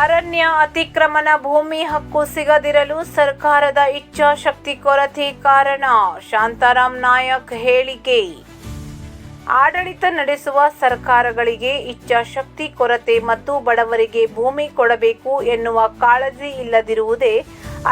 ಅರಣ್ಯ ಅತಿಕ್ರಮಣ ಭೂಮಿ ಹಕ್ಕು ಸಿಗದಿರಲು ಸರ್ಕಾರದ ಇಚ್ಛಾಶಕ್ತಿ ಕೊರತೆ ಕಾರಣ. ಶಾಂತಾರಾಮ್ ನಾಯಕ್ ಹೇಳಿಕೆ. ಆಡಳಿತ ನಡೆಸುವ ಸರ್ಕಾರಗಳಿಗೆ ಇಚ್ಛಾಶಕ್ತಿ ಕೊರತೆ ಮತ್ತು ಬಡವರಿಗೆ ಭೂಮಿ ಕೊಡಬೇಕು ಎನ್ನುವ ಕಾಳಜಿ ಇಲ್ಲದಿರುವುದೇ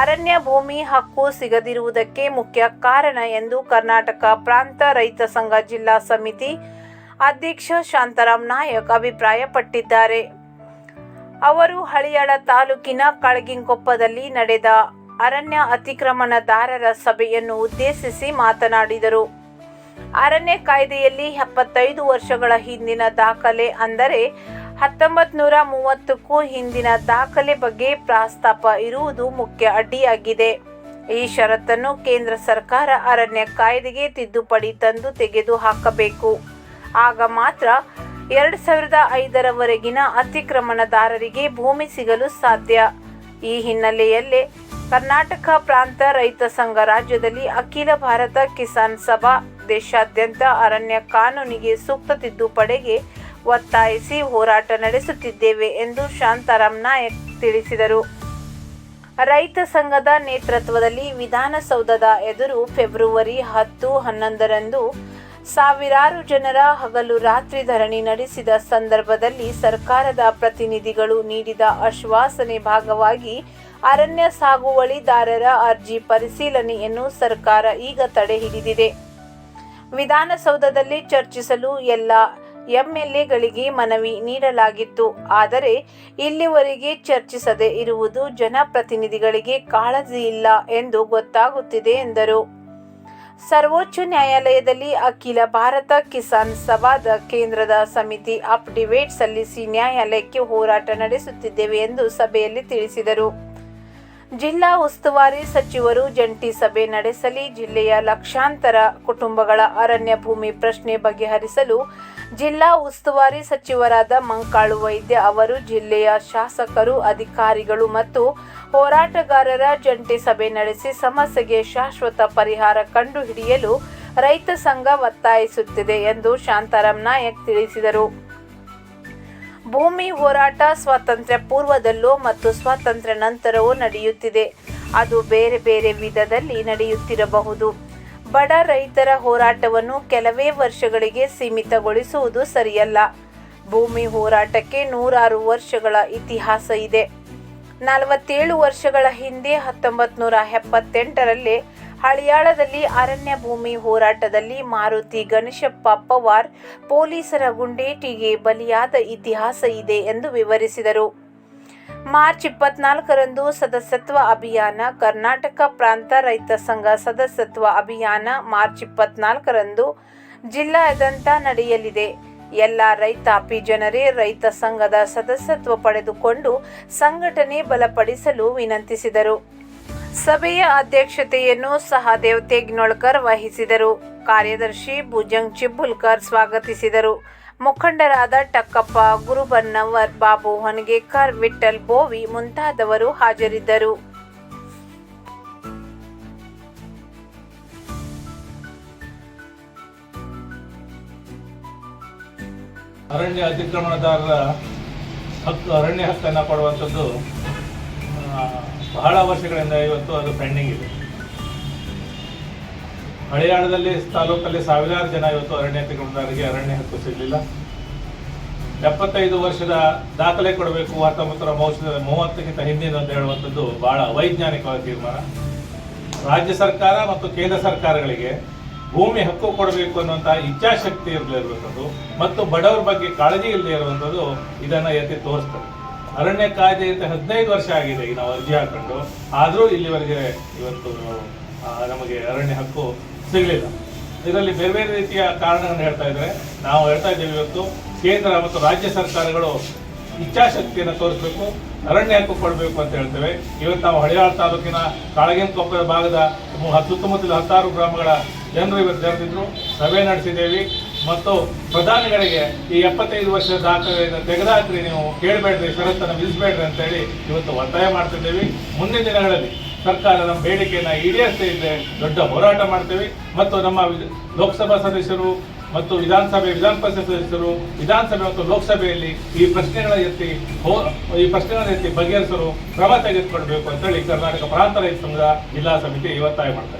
ಅರಣ್ಯ ಭೂಮಿ ಹಕ್ಕು ಸಿಗದಿರುವುದಕ್ಕೆ ಮುಖ್ಯ ಕಾರಣ ಎಂದು ಕರ್ನಾಟಕ ಪ್ರಾಂತ ರೈತ ಸಂಘ ಜಿಲ್ಲಾ ಸಮಿತಿ ಅಧ್ಯಕ್ಷ ಶಾಂತಾರಾಮ್ ನಾಯಕ್ ಅಭಿಪ್ರಾಯಪಟ್ಟಿದ್ದಾರೆ. ಅವರು ಹಳಿಯಾಳ ತಾಲೂಕಿನ ಕಳಗಿಂಕೊಪ್ಪದಲ್ಲಿ ನಡೆದ ಅರಣ್ಯ ಅತಿಕ್ರಮಣದಾರರ ಸಭೆಯನ್ನು ಉದ್ದೇಶಿಸಿ ಮಾತನಾಡಿದರು. ಅರಣ್ಯ ಕಾಯ್ದೆಯಲ್ಲಿ ಎಪ್ಪತ್ತೈದು ವರ್ಷಗಳ ಹಿಂದಿನ ದಾಖಲೆ ಅಂದರೆ ಹತ್ತೊಂಬತ್ತು ನೂರ ಮೂವತ್ತಕ್ಕೂ ಹಿಂದಿನ ದಾಖಲೆ ಬಗ್ಗೆ ಪ್ರಸ್ತಾಪ ಇರುವುದು ಮುಖ್ಯ ಅಡ್ಡಿಯಾಗಿದೆ. ಈ ಷರತ್ತನ್ನು ಕೇಂದ್ರ ಸರ್ಕಾರ ಅರಣ್ಯ ಕಾಯ್ದೆಗೆ ತಿದ್ದುಪಡಿ ತಂದು ತೆಗೆದು ಹಾಕಬೇಕು ಆಗ ಮಾತ್ರ ಎರಡು ಸಾವಿರದ ಐದರವರೆಗಿನ ಅತಿಕ್ರಮಣದಾರರಿಗೆ ಭೂಮಿ ಸಿಗಲು ಸಾಧ್ಯ. ಈ ಹಿನ್ನೆಲೆಯಲ್ಲೇ ಕರ್ನಾಟಕ ಪ್ರಾಂತ ರೈತ ಸಂಘ ರಾಜ್ಯದಲ್ಲಿ ಅಖಿಲ ಭಾರತ ಕಿಸಾನ್ ಸಭಾ ದೇಶಾದ್ಯಂತ ಅರಣ್ಯ ಕಾನೂನಿಗೆ ಸೂಕ್ತ ತಿದ್ದುಪಡೆಗೆ ಒತ್ತಾಯಿಸಿ ಹೋರಾಟ ನಡೆಸುತ್ತಿದ್ದೇವೆ ಎಂದು ಶಾಂತಾರಾಮ್ ನಾಯಕ್ ತಿಳಿಸಿದರು. ರೈತ ಸಂಘದ ನೇತೃತ್ವದಲ್ಲಿ ವಿಧಾನಸೌಧದ ಎದುರು ಫೆಬ್ರವರಿ ಹತ್ತು ಹನ್ನೊಂದರಂದು ಸಾವಿರಾರು ಜನರ ಹಗಲು ರಾತ್ರಿ ಧರಣಿ ನಡೆಸಿದ ಸಂದರ್ಭದಲ್ಲಿ ಸರ್ಕಾರದ ಪ್ರತಿನಿಧಿಗಳು ನೀಡಿದ ಆಶ್ವಾಸನೆ ಭಾಗವಾಗಿ ಅರಣ್ಯ ಸಾಗುವಳಿದಾರರ ಅರ್ಜಿ ಪರಿಶೀಲನೆಯನ್ನು ಸರ್ಕಾರ ಈಗ ತಡೆ ಹಿಡಿದಿದೆ. ವಿಧಾನಸೌಧದಲ್ಲಿ ಚರ್ಚಿಸಲು ಎಲ್ಲ ಎಂಎಲ್ಎಗಳಿಗೆ ಮನವಿ ನೀಡಲಾಗಿತ್ತು. ಆದರೆ ಇಲ್ಲಿವರೆಗೆ ಚರ್ಚಿಸದೆ ಇರುವುದು ಜನಪ್ರತಿನಿಧಿಗಳಿಗೆ ಕಾಳಜಿ ಇಲ್ಲ ಎಂದು ಗೊತ್ತಾಗುತ್ತಿದೆ ಎಂದರು. ಸರ್ವೋಚ್ಚ ನ್ಯಾಯಾಲಯದಲ್ಲಿ ಅಖಿಲ ಭಾರತ ಕಿಸಾನ್ ಸಭಾದ ಕೇಂದ್ರದ ಸಮಿತಿ ಅಫಿಡವಿಟ್ ಸಲ್ಲಿಸಿ ನ್ಯಾಯಾಲಯಕ್ಕೆ ಹೋರಾಟ ನಡೆಸುತ್ತಿದ್ದೇವೆ ಎಂದು ಸಭೆಯಲ್ಲಿ ತಿಳಿಸಿದರು. ಜಿಲ್ಲಾ ಉಸ್ತುವಾರಿ ಸಚಿವರು ಜಂಟಿ ಸಭೆ ನಡೆಸಲಿ, ಜಿಲ್ಲೆಯ ಲಕ್ಷಾಂತರ ಕುಟುಂಬಗಳ ಅರಣ್ಯ ಭೂಮಿ ಪ್ರಶ್ನೆ ಬಗೆಹರಿಸಲು ಜಿಲ್ಲಾ ಉಸ್ತುವಾರಿ ಸಚಿವರಾದ ಮಂಕಾಳು ವೈದ್ಯ ಅವರು, ಜಿಲ್ಲೆಯ ಶಾಸಕರು, ಅಧಿಕಾರಿಗಳು ಮತ್ತು ಹೋರಾಟಗಾರರ ಜಂಟಿ ಸಭೆ ನಡೆಸಿ ಸಮಸ್ಯೆಗೆ ಶಾಶ್ವತ ಪರಿಹಾರ ಕಂಡುಹಿಡಿಯಲು ರೈತ ಸಂಘ ಒತ್ತಾಯಿಸುತ್ತಿದೆ ಎಂದು ಶಾಂತಾರಾಮ್ ನಾಯಕ್ ತಿಳಿಸಿದರು. ಭೂಮಿ ಹೋರಾಟ ಸ್ವಾತಂತ್ರ್ಯ ಪೂರ್ವದಲ್ಲೂ ಮತ್ತು ಸ್ವಾತಂತ್ರ್ಯ ನಂತರವೂ ನಡೆಯುತ್ತಿದೆ. ಅದು ಬೇರೆ ಬೇರೆ ವಿಧದಲ್ಲಿ ನಡೆಯುತ್ತಿರಬಹುದು. ಬಡ ರೈತರ ಹೋರಾಟವನ್ನು ಕೆಲವೇ ವರ್ಷಗಳಿಗೆ ಸೀಮಿತಗೊಳಿಸುವುದು ಸರಿಯಲ್ಲ. ಭೂಮಿ ಹೋರಾಟಕ್ಕೆ ನೂರಾರು ವರ್ಷಗಳ ಇತಿಹಾಸ ಇದೆ. ನಲವತ್ತೇಳು ವರ್ಷಗಳ ಹಿಂದೆ ಹತ್ತೊಂಬತ್ತು ನೂರ ಎಪ್ಪತ್ತೆಂಟರಲ್ಲಿ ಹಳಿಯಾಳದಲ್ಲಿ ಅರಣ್ಯ ಭೂಮಿ ಹೋರಾಟದಲ್ಲಿ ಮಾರುತಿ ಗಣೇಶಪ್ಪ ಪವಾರ್ ಪೊಲೀಸರ ಗುಂಡೇಟಿಗೆ ಬಲಿಯಾದ ಇತಿಹಾಸ ಇದೆ ಎಂದು ವಿವರಿಸಿದರು. ಮಾರ್ಚ್ ಇಪ್ಪತ್ನಾಲ್ಕರಂದು ಸದಸ್ಯತ್ವ ಅಭಿಯಾನ, ಕರ್ನಾಟಕ ಪ್ರಾಂತ ರೈತ ಸಂಘ ಸದಸ್ಯತ್ವ ಅಭಿಯಾನ ಮಾರ್ಚ್ ಇಪ್ಪತ್ನಾಲ್ಕರಂದು ಜಿಲ್ಲಾದ್ಯಂತ ನಡೆಯಲಿದೆ. ಎಲ್ಲ ರೈತಾಪಿ ಜನರೇ ರೈತ ಸಂಘದ ಸದಸ್ಯತ್ವ ಪಡೆದುಕೊಂಡು ಸಂಘಟನೆ ಬಲಪಡಿಸಲು ವಿನಂತಿಸಿದರು. ಸಭೆಯ ಅಧ್ಯಕ್ಷತೆಯನ್ನು ಸಹದೇವ್ ತೇಗ್ನೋಳ್ಕರ್ ವಹಿಸಿದರು. ಕಾರ್ಯದರ್ಶಿ ಭುಜಂಗ್ ಚಿಬ್ಬುಲ್ಕರ್ ಸ್ವಾಗತಿಸಿದರು. ಮುಖಂಡರಾದ ಟಕ್ಕಪ್ಪ, ಗುರುಬನ್ನವರ್, ಬಾಬು ಹೊನಗೇಕರ್ ವಿಠಲ್ ಬೋವಿ ಮುಂತಾದವರು ಹಾಜರಿದ್ದರು. ಅರಣ್ಯ ಅತಿಕ್ರಮಣದಾರರ ಹಕ್ಕು, ಅರಣ್ಯ ಹಕ್ಕನ್ನು ಕೊಡುವಂಥದ್ದು ಬಹಳ ವರ್ಷಗಳಿಂದ ಇವತ್ತು ಅದು ಪೆಂಡಿಂಗ್ ಇದೆ. ಹಳೆಯಾಳದಲ್ಲಿ, ತಾಲೂಕಲ್ಲಿ ಸಾವಿರಾರು ಜನ ಇವತ್ತು ಅರಣ್ಯ ಅತಿಕ್ರಮಣದಾರರಿಗೆ ಅರಣ್ಯ ಹಕ್ಕು ಸಿಗಲಿಲ್ಲ. ಎಪ್ಪತ್ತೈದು ವರ್ಷದ ದಾಖಲೆ ಕೊಡಬೇಕು ಹತ್ತೊಂಬತ್ತರ ಮೌಸದ ಮೂವತ್ತು ಮೂವತ್ತಕ್ಕಿಂತ ಹಿಂದಿನ ಅಂತ ಹೇಳುವಂಥದ್ದು ಬಹಳ ವೈಜ್ಞಾನಿಕವಾದ ತೀರ್ಮಾನ. ರಾಜ್ಯ ಸರ್ಕಾರ ಮತ್ತು ಕೇಂದ್ರ ಸರ್ಕಾರಗಳಿಗೆ ಭೂಮಿ ಹಕ್ಕು ಕೊಡಬೇಕು ಅನ್ನುವಂತಹ ಇಚ್ಛಾಶಕ್ತಿ ಇರಲಿರುವಂಥದ್ದು ಮತ್ತು ಬಡವರ ಬಗ್ಗೆ ಕಾಳಜಿ ಇಲ್ಲದೆ ಇರುವಂಥದ್ದು ಇದನ್ನು ಎತ್ತಿ ತೋರಿಸ್ತದೆ. ಅರಣ್ಯ ಕಾಯ್ದೆ ಅಂತ ಹದಿನೈದು ವರ್ಷ ಆಗಿದೆ ಈಗ ನಾವು ಅರ್ಜಿ ಹಾಕೊಂಡು. ಆದರೂ ಇಲ್ಲಿವರೆಗೆ ಇವತ್ತು ನಮಗೆ ಅರಣ್ಯ ಹಕ್ಕು ಸಿಗಲಿಲ್ಲ. ಇದರಲ್ಲಿ ಬೇರೆ ಬೇರೆ ರೀತಿಯ ಕಾರಣಗಳನ್ನು ಹೇಳ್ತಾ ಇದ್ದಾರೆ ನಾವು ಹೇಳ್ತಾ ಇದ್ದೇವೆ ಇವತ್ತು, ಕೇಂದ್ರ ಮತ್ತು ರಾಜ್ಯ ಸರ್ಕಾರಗಳು ಇಚ್ಛಾಶಕ್ತಿಯನ್ನು ತೋರಿಸಬೇಕು, ಅರಣ್ಯ ಹಕ್ಕು ಕೊಡಬೇಕು ಅಂತ ಹೇಳ್ತೇವೆ. ಇವತ್ತು ನಾವು ಹಳಿಯಾಳ ತಾಲೂಕಿನ ಕಾಳಗಿನಕೊಪ್ಪದ ಭಾಗದ ಸುತ್ತಮುತ್ತಲ ಹತ್ತಾರು ಗ್ರಾಮಗಳ ಜನರು ಇವತ್ತು ಜರೆದಿದ್ರು ಸಭೆ ನಡೆಸಿದ್ದೇವೆ. ಮತ್ತು ಪ್ರಧಾನಿಗಳಿಗೆ ಈ ಎಪ್ಪತ್ತೈದು ವರ್ಷದ ದಾಖಲೆಯನ್ನು ತೆಗೆದಾಕ್ರಿ, ನೀವು ಕೇಳಬೇಡ್ರಿ, ಷರತ್ತನ್ನು ವಿಧಿಸಬೇಡ್ರಿ ಅಂತೇಳಿ ಇವತ್ತು ಒತ್ತಾಯ ಮಾಡ್ತಿದ್ದೇವೆ. ಮುಂದಿನ ದಿನಗಳಲ್ಲಿ ಸರ್ಕಾರ ನಮ್ಮ ಬೇಡಿಕೆಯನ್ನು ಈಡೇರಿಸ್ತಾ ಇದ್ದರೆ ದೊಡ್ಡ ಹೋರಾಟ ಮಾಡ್ತೇವೆ. ಮತ್ತು ನಮ್ಮ ಲೋಕಸಭಾ ಸದಸ್ಯರು ಮತ್ತು ವಿಧಾನಸಭೆ ವಿಧಾನ ಪರಿಷತ್ ಸದಸ್ಯರು, ವಿಧಾನಸಭೆ ಮತ್ತು ಲೋಕಸಭೆಯಲ್ಲಿ ಈ ಪ್ರಶ್ನೆಗಳ ಎತ್ತಿ ಈ ಪ್ರಶ್ನೆಗಳ ಎತ್ತಿ ಬಗೆಹರಿಸಲು ಕ್ರಮ ತೆಗೆದುಕೊಳ್ಬೇಕು ಅಂತೇಳಿ ಕರ್ನಾಟಕ ಪ್ರಾಂತ ರೈತ ಸಂಘದ ಜಿಲ್ಲಾ ಸಮಿತಿ ಒತ್ತಾಯ ಮಾಡ್ತಾ